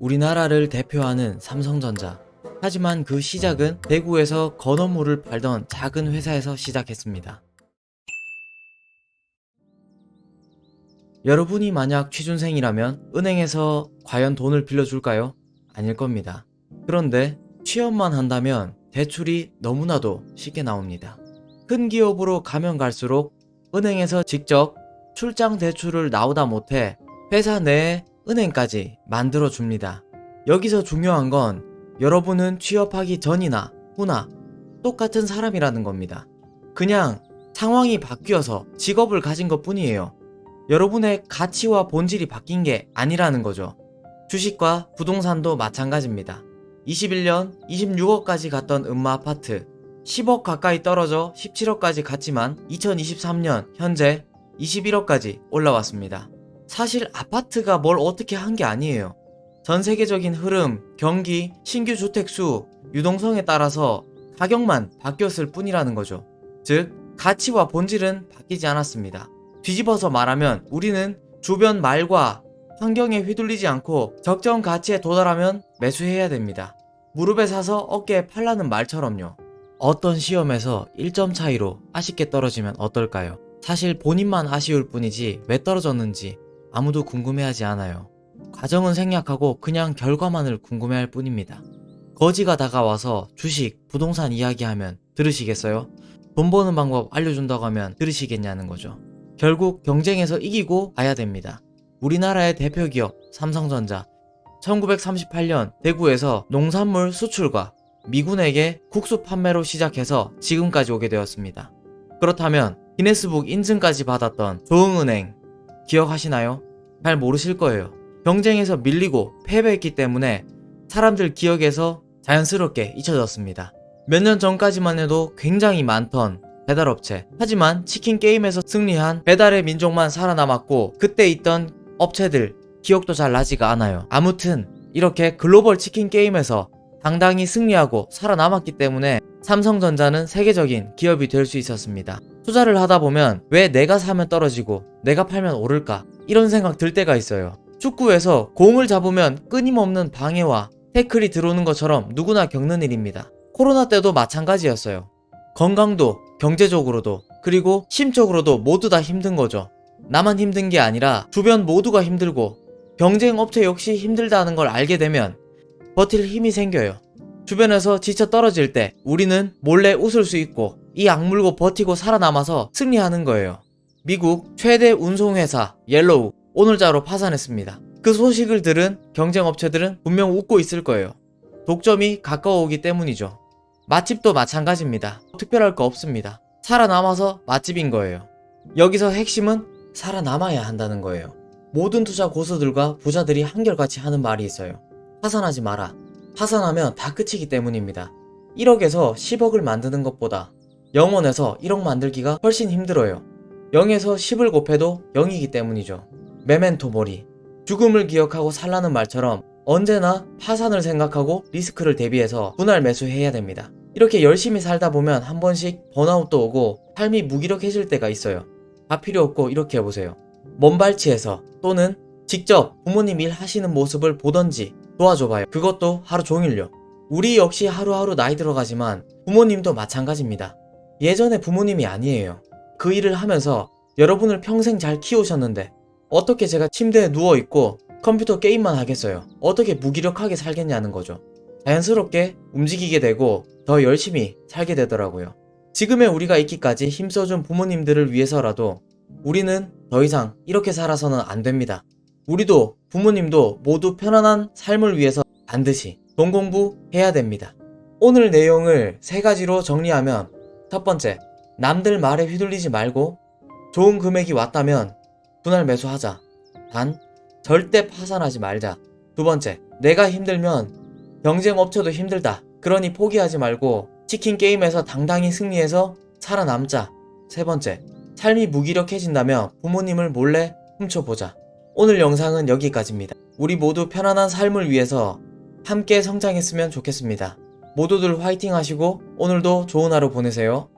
우리나라를 대표하는 삼성전자. 하지만 그 시작은 대구에서 건어물을 팔던 작은 회사에서 시작했습니다. 여러분이 만약 취준생이라면 은행에서 과연 돈을 빌려줄까요? 아닐 겁니다. 그런데 취업만 한다면 대출이 너무나도 쉽게 나옵니다. 큰 기업으로 가면 갈수록 은행에서 직접 출장 대출을 나오다 못해 회사 내에 은행까지 만들어 줍니다. 여기서 중요한 건 여러분은 취업하기 전이나 후나 똑같은 사람이라는 겁니다. 그냥 상황이 바뀌어서 직업을 가진 것 뿐이에요. 여러분의 가치와 본질이 바뀐 게 아니라는 거죠. 주식과 부동산도 마찬가지입니다. 21년 26억까지 갔던 음마 아파트 10억 가까이 떨어져 17억까지 갔지만 2023년 현재 21억까지 올라왔습니다. 사실 아파트가 뭘 어떻게 한 게 아니에요. 전 세계적인 흐름, 경기, 신규 주택 수, 유동성에 따라서 가격만 바뀌었을 뿐이라는 거죠. 즉, 가치와 본질은 바뀌지 않았습니다. 뒤집어서 말하면 우리는 주변 말과 환경에 휘둘리지 않고 적정 가치에 도달하면 매수해야 됩니다. 무릎에 사서 어깨에 팔라는 말처럼요. 어떤 시험에서 1점 차이로 아쉽게 떨어지면 어떨까요? 사실 본인만 아쉬울 뿐이지 왜 떨어졌는지 아무도 궁금해하지 않아요. 과정은 생략하고 그냥 결과만을 궁금해할 뿐입니다. 거지가 다가와서 주식, 부동산 이야기하면 들으시겠어요? 돈 버는 방법 알려준다고 하면 들으시겠냐는 거죠. 결국 경쟁에서 이기고 가야 됩니다. 우리나라의 대표 기업 삼성전자 1938년 대구에서 농산물 수출과 미군에게 국수 판매로 시작해서 지금까지 오게 되었습니다. 그렇다면 기네스북 인증까지 받았던 조흥은행 기억하시나요? 잘 모르실 거예요. 경쟁에서 밀리고 패배했기 때문에 사람들 기억에서 자연스럽게 잊혀졌습니다. 몇 년 전까지만 해도 굉장히 많던 배달업체. 하지만 치킨 게임에서 승리한 배달의 민족만 살아남았고 그때 있던 업체들 기억도 잘 나지가 않아요. 아무튼 이렇게 글로벌 치킨 게임에서 당당히 승리하고 살아남았기 때문에 삼성전자는 세계적인 기업이 될 수 있었습니다. 투자를 하다 보면 왜 내가 사면 떨어지고 내가 팔면 오를까? 이런 생각 들 때가 있어요. 축구에서 공을 잡으면 끊임없는 방해와 태클이 들어오는 것처럼 누구나 겪는 일입니다. 코로나 때도 마찬가지였어요. 건강도, 경제적으로도, 그리고 심적으로도 모두 다 힘든 거죠. 나만 힘든 게 아니라 주변 모두가 힘들고 경쟁 업체 역시 힘들다는 걸 알게 되면 버틸 힘이 생겨요. 주변에서 지쳐 떨어질 때 우리는 몰래 웃을 수 있고 이 악물고 버티고 살아남아서 승리하는 거예요. 미국 최대 운송회사 옐로우 오늘자로 파산했습니다. 그 소식을 들은 경쟁 업체들은 분명 웃고 있을 거예요. 독점이 가까워오기 때문이죠. 맛집도 마찬가지입니다. 특별할 거 없습니다. 살아남아서 맛집인 거예요. 여기서 핵심은 살아남아야 한다는 거예요. 모든 투자 고수들과 부자들이 한결같이 하는 말이 있어요. 파산하지 마라. 파산하면 다 끝이기 때문입니다. 1억에서 10억을 만드는 것보다 0원에서 1억 만들기가 훨씬 힘들어요. 0에서 10을 곱해도 0이기 때문이죠. 메멘토 모리. 죽음을 기억하고 살라는 말처럼 언제나 파산을 생각하고 리스크를 대비해서 분할 매수해야 됩니다. 이렇게 열심히 살다 보면 한 번씩 번아웃도 오고 삶이 무기력해질 때가 있어요. 다 필요 없고 이렇게 해보세요. 먼발치에서 또는 직접 부모님 일 하시는 모습을 보던지 도와줘봐요. 그것도 하루 종일요. 우리 역시 하루하루 나이 들어가지만 부모님도 마찬가지입니다. 예전에 부모님이 아니에요. 그 일을 하면서 여러분을 평생 잘 키우셨는데 어떻게 제가 침대에 누워있고 컴퓨터 게임만 하겠어요? 어떻게 무기력하게 살겠냐는 거죠. 자연스럽게 움직이게 되고 더 열심히 살게 되더라고요. 지금의 우리가 있기까지 힘써준 부모님들을 위해서라도 우리는 더 이상 이렇게 살아서는 안 됩니다. 우리도 부모님도 모두 편안한 삶을 위해서 반드시 돈 공부해야 됩니다. 오늘 내용을 세 가지로 정리하면 첫 번째, 남들 말에 휘둘리지 말고 좋은 금액이 왔다면 분할 매수하자. 단, 절대 파산하지 말자. 두 번째, 내가 힘들면 경쟁 업체도 힘들다. 그러니 포기하지 말고 치킨 게임에서 당당히 승리해서 살아남자. 세 번째, 삶이 무기력해진다면 부모님을 몰래 훔쳐보자. 오늘 영상은 여기까지입니다. 우리 모두 편안한 삶을 위해서 함께 성장했으면 좋겠습니다. 모두들 화이팅 하시고 오늘도 좋은 하루 보내세요.